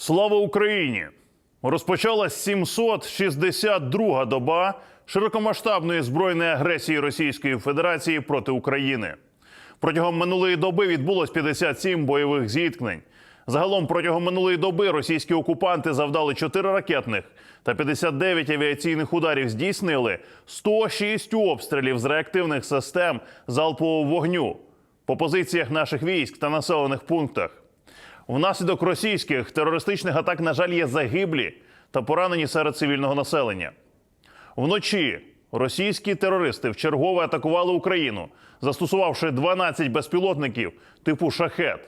Слава Україні! Розпочалась 762 доба широкомасштабної збройної агресії Російської Федерації проти України. Протягом минулої доби відбулось 57 бойових зіткнень. Загалом протягом минулої доби російські окупанти завдали 4 ракетних та 59 авіаційних ударів здійснили 106 обстрілів з реактивних систем залпового вогню по позиціях наших військ та населених пунктах. Внаслідок російських терористичних атак, на жаль, є загиблі та поранені серед цивільного населення. Вночі російські терористи вчергове атакували Україну, застосувавши 12 безпілотників типу шахет.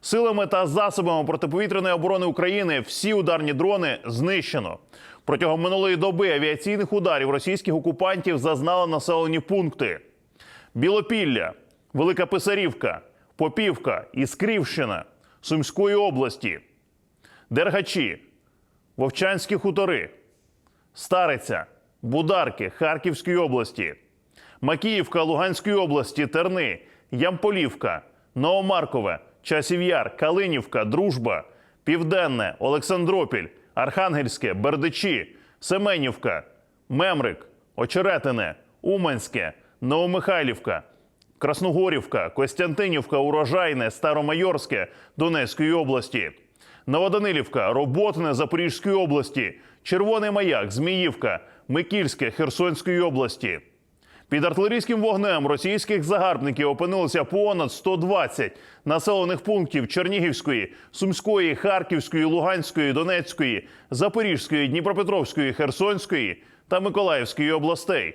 Силами та засобами протиповітряної оборони України всі ударні дрони знищено. Протягом минулої доби авіаційних ударів російських окупантів зазнали населені пункти: Білопілля, Велика Писарівка, Попівка, Іскрівщина Сумської області, Дергачі, Вовчанські хутори, Стариця, Бударки Харківської області, Макіївка Луганської області, Терни, Ямполівка, Новомаркове, Часів Яр, Калинівка, Дружба, Південне, Олександропіль, Архангельське, Бердичі, Семенівка, Мемрик, Очеретине, Уманське, Новомихайлівка, Красногорівка, Костянтинівка, Урожайне, Старомайорське Донецької області, Новоданилівка, Роботине Запорізької області, Червоний Маяк, Зміївка, Микільське Херсонської області. Під артилерійським вогнем російських загарбників опинилося понад 120 населених пунктів Чернігівської, Сумської, Харківської, Луганської, Донецької, Запорізької, Дніпропетровської, Херсонської та Миколаївської областей.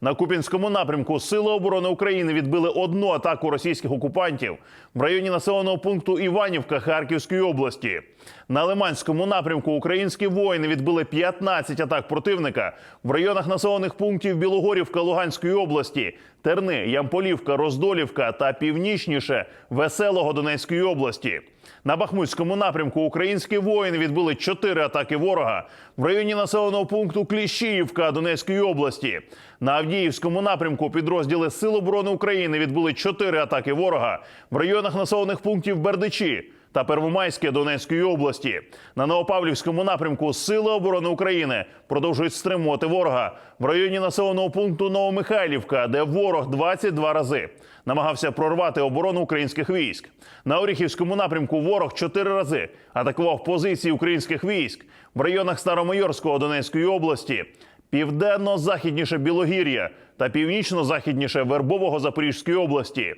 На Купінському напрямку Сили оборони України відбили одну атаку російських окупантів в районі населеного пункту Іванівка Харківської області. На Лиманському напрямку українські воїни відбили 15 атак противника в районах населених пунктів Білогорівка Луганської області, Терни, Ямполівка, Роздолівка та північніше Веселого Донецької області. На Бахмутському напрямку українські воїни відбили чотири атаки ворога в районі населеного пункту Кліщіївка Донецької області. На Авдіївському напрямку підрозділи Сил оборони України відбили чотири атаки ворога в районах населених пунктів Бердичі та Первомайське Донецької області. На Новопавлівському напрямку Сили оборони України продовжують стримувати ворога в районі населеного пункту Новомихайлівка, де ворог 22 рази намагався прорвати оборону українських військ. На Оріхівському напрямку ворог чотири рази атакував позиції українських військ в районах Старомайорського Донецької області, південно-західніше Білогір'я та північно-західніше Вербового Запорізької області.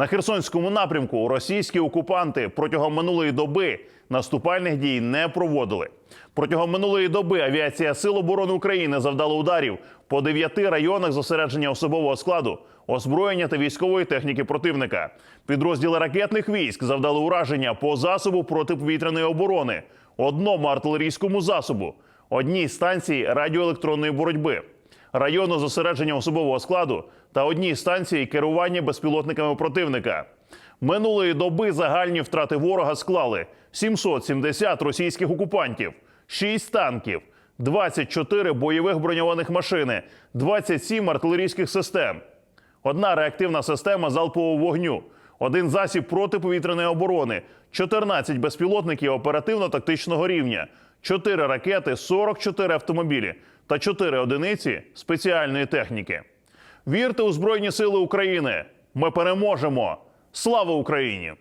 На Херсонському напрямку російські окупанти протягом минулої доби наступальних дій не проводили. Протягом минулої доби авіація Сил оборони України завдала ударів по дев'яти районах зосередження особового складу, озброєння та військової техніки противника. Підрозділи ракетних військ завдали ураження по засобу протиповітряної оборони, одному артилерійському засобу, одній станції радіоелектронної боротьби району зосередження особового складу та одній станції керування безпілотниками противника. Минулої доби загальні втрати ворога склали 770 російських окупантів, 6 танків, 24 бойових броньованих машини, 27 артилерійських систем, одна реактивна система залпового вогню, один засіб протиповітряної оборони, 14 безпілотників оперативно-тактичного рівня, 4 ракети, 44 автомобілі та 4 одиниці спеціальної техніки. Вірте у Збройні Сили України! Ми переможемо! Слава Україні!